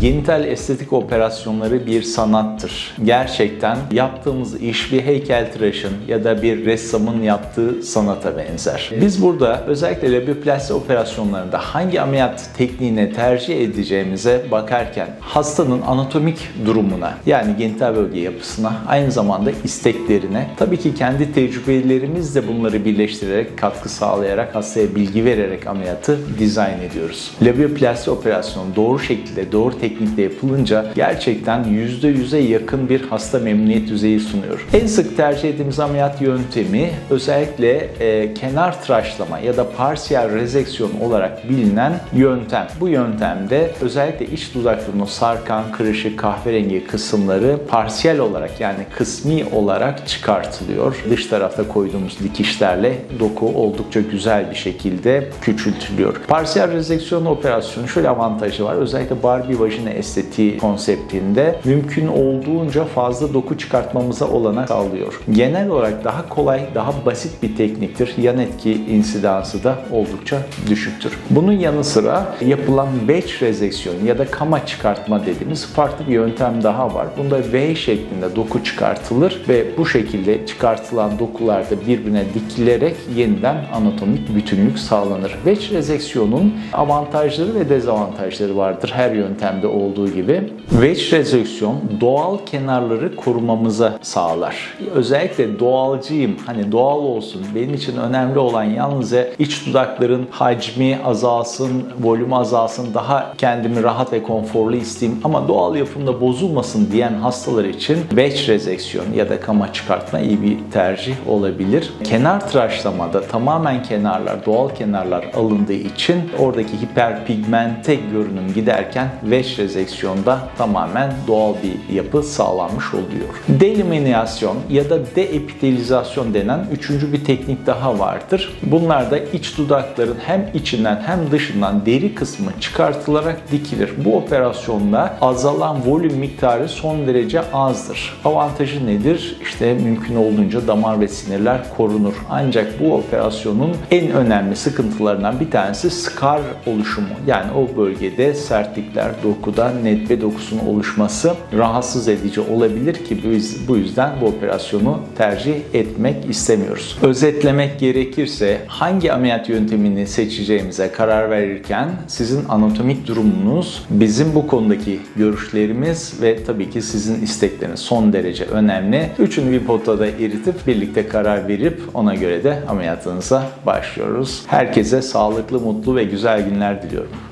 Genital estetik operasyonları bir sanattır. Gerçekten yaptığımız iş bir heykeltıraşın ya da bir ressamın yaptığı sanata benzer. Biz burada özellikle labioplasti operasyonlarında hangi ameliyat tekniğine tercih edeceğimize bakarken hastanın anatomik durumuna yani genital bölge yapısına aynı zamanda isteklerine tabii ki kendi tecrübelerimizle bunları birleştirerek katkı sağlayarak hastaya bilgi vererek ameliyatı dizayn ediyoruz. Labioplasti operasyonu doğru şekilde doğru teknikle yapılınca gerçekten %100'e yakın bir hasta memnuniyet düzeyi sunuyor. En sık tercih ettiğimiz ameliyat yöntemi özellikle e, kenar tıraşlama ya da parsiyel rezeksiyon olarak bilinen yöntem. Bu yöntemde özellikle iç dudakların o sarkan, kırışık, kahverengi kısımları parsiyel olarak yani kısmi olarak çıkartılıyor. Dış tarafta koyduğumuz dikişlerle doku oldukça güzel bir şekilde küçültülüyor. Parsiyel rezeksiyon operasyonu şöyle avantajı var. Özellikle Barbie vajina estetiği konseptinde mümkün olduğunca fazla doku çıkartmamıza olanak sağlıyor. Genel olarak daha kolay, daha basit bir tekniktir. Yan etki insidansı da oldukça düşüktür. Bunun yanı sıra yapılan wedge rezeksiyon ya da kama çıkartma dediğimiz farklı bir yöntem daha var. Bunda V şeklinde doku çıkartılır ve bu şekilde çıkartılan dokularda birbirine dikilerek yeniden anatomik bütünlük sağlanır. Wedge rezeksiyonun avantajları ve dezavantajları vardır her yöntemde olduğu gibi. Wedge rezeksiyon doğal kenarları korumamıza sağlar. Özellikle doğalcıyım, hani doğal olsun, benim için önemli olan yalnızca iç dudakların hacmi azalsın, volümü azalsın, daha kendimi rahat ve konforlu isteyeyim ama doğal yapımda bozulmasın diyen hastalar için wedge rezeksiyon ya da kama çıkartma iyi bir tercih olabilir. Kenar tıraşlamada tamamen kenarlar, doğal kenarlar alındığı için oradaki hiperpigmente görünüm giderken rezeksiyonda tamamen doğal bir yapı sağlanmış oluyor. Deliminasyon ya da deepitelizasyon denen üçüncü bir teknik daha vardır. Bunlar da iç dudakların hem içinden hem dışından deri kısmı çıkartılarak dikilir. Bu operasyonda azalan volüm miktarı son derece azdır. Avantajı nedir? İşte mümkün olduğunca damar ve sinirler korunur. Ancak bu operasyonun en önemli sıkıntılarından bir tanesi skar oluşumu. Yani o bölgede sertlikler, dokuda netbe dokusunun oluşması rahatsız edici olabilir ki biz bu yüzden bu operasyonu tercih etmek istemiyoruz. Özetlemek gerekirse hangi ameliyat yöntemini seçeceğimize karar verirken sizin anatomik durumunuz, bizim bu konudaki görüşlerimiz ve tabii ki sizin istekleriniz son derece önemli. Üçünü bir potada eritip birlikte karar verip ona göre de ameliyatınıza başlıyoruz. Herkese sağlıklı, mutlu ve güzel günler diliyorum.